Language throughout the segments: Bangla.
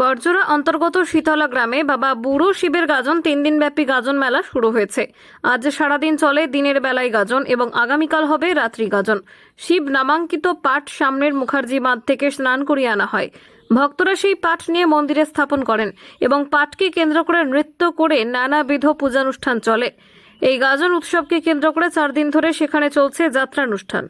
বর্জরা অন্তর্গত শীতলা গ্রামে বাবা বুড়ো শিবের গাজন তিন দিনব্যাপী গাজন মেলা শুরু হয়েছে। আজ সারাদিন চলে দিনের বেলায় গাজন এবং আগামীকাল হবে রাত্রি গাজন। শিব নামাঙ্কিত পাঠ সামনের মুখার্জি বাঁধ থেকে স্নান করিয়ে আনা হয়। ভক্তরা সেই পাঠ নিয়ে মন্দিরে স্থাপন করেন এবং পাঠকে কেন্দ্র করে নৃত্য করে নানাবিধ পূজানুষ্ঠান চলে। এই গাজন উৎসবকে কেন্দ্র করে চার দিন ধরে সেখানে চলছে যাত্রানুষ্ঠান।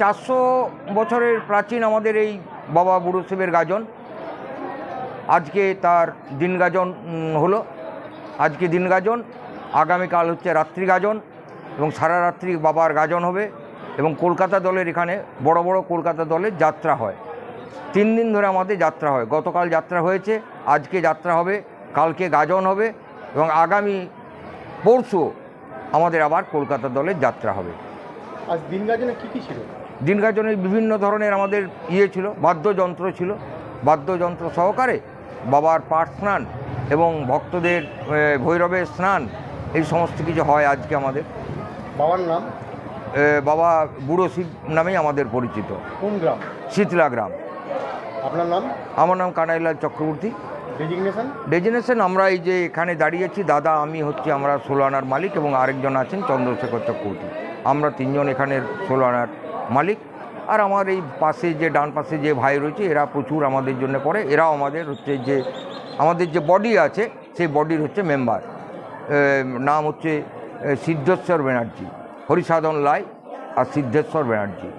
চারশো বছরের প্রাচীন আমাদের এই বাবা বুড়ো গাজন। আজকে তার দিন গাজন হলো। আজকে দিন গাজন, আগামীকাল হচ্ছে রাত্রি গাজন এবং সারা রাত্রি বাবার গাজন হবে এবং কলকাতা দলের এখানে বড় বড় কলকাতা দলের যাত্রা হয়। তিন দিন ধরে আমাদের যাত্রা হয়। গতকাল যাত্রা হয়েছে, আজকে যাত্রা হবে, কালকে গাজন হবে এবং আগামী পরশু আমাদের আবার কলকাতা দলের যাত্রা হবে। আজ দিন গাজনে কি কি ছিল? দিন গাজনের বিভিন্ন ধরনের আমাদের ইয়ে ছিল বাদ্যযন্ত্র ছিল। বাদ্যযন্ত্র সহকারে বাবার পাঠ স্নান এবং ভক্তদের ভৈরবের স্নান এই সমস্ত কিছু হয় আজকে আমাদের। বাবার নাম? বাবা বুড়ো শিব নামেই আমাদের পরিচিত। কোন গ্রাম? শীতলা গ্রাম। আপনার নাম? আমার নাম কানাইলাল চক্রবর্তী। ডেজিনেশন আমরা এই যে এখানে দাঁড়িয়েছি দাদা, আমি হচ্ছে আমরা ষোলো আনার মালিক এবং আরেকজন আছেন চন্দ্রশেখর চক্রবর্তী। আমরা তিনজন এখানের ষোলো আনার মালিক। আর আমার এই পাশে যে, ডান পাশে যে ভাই রয়েছে, এরা প্রচুর আমাদের জন্য করে। এরাও আমাদের হচ্ছে যে, আমাদের যে বডি আছে, সেই বডির হচ্ছে মেম্বার নাম হচ্ছে সিদ্ধেশ্বর ব্যানার্জি, হরিসাধন লাই আর সিদ্ধেশ্বর ব্যানার্জি।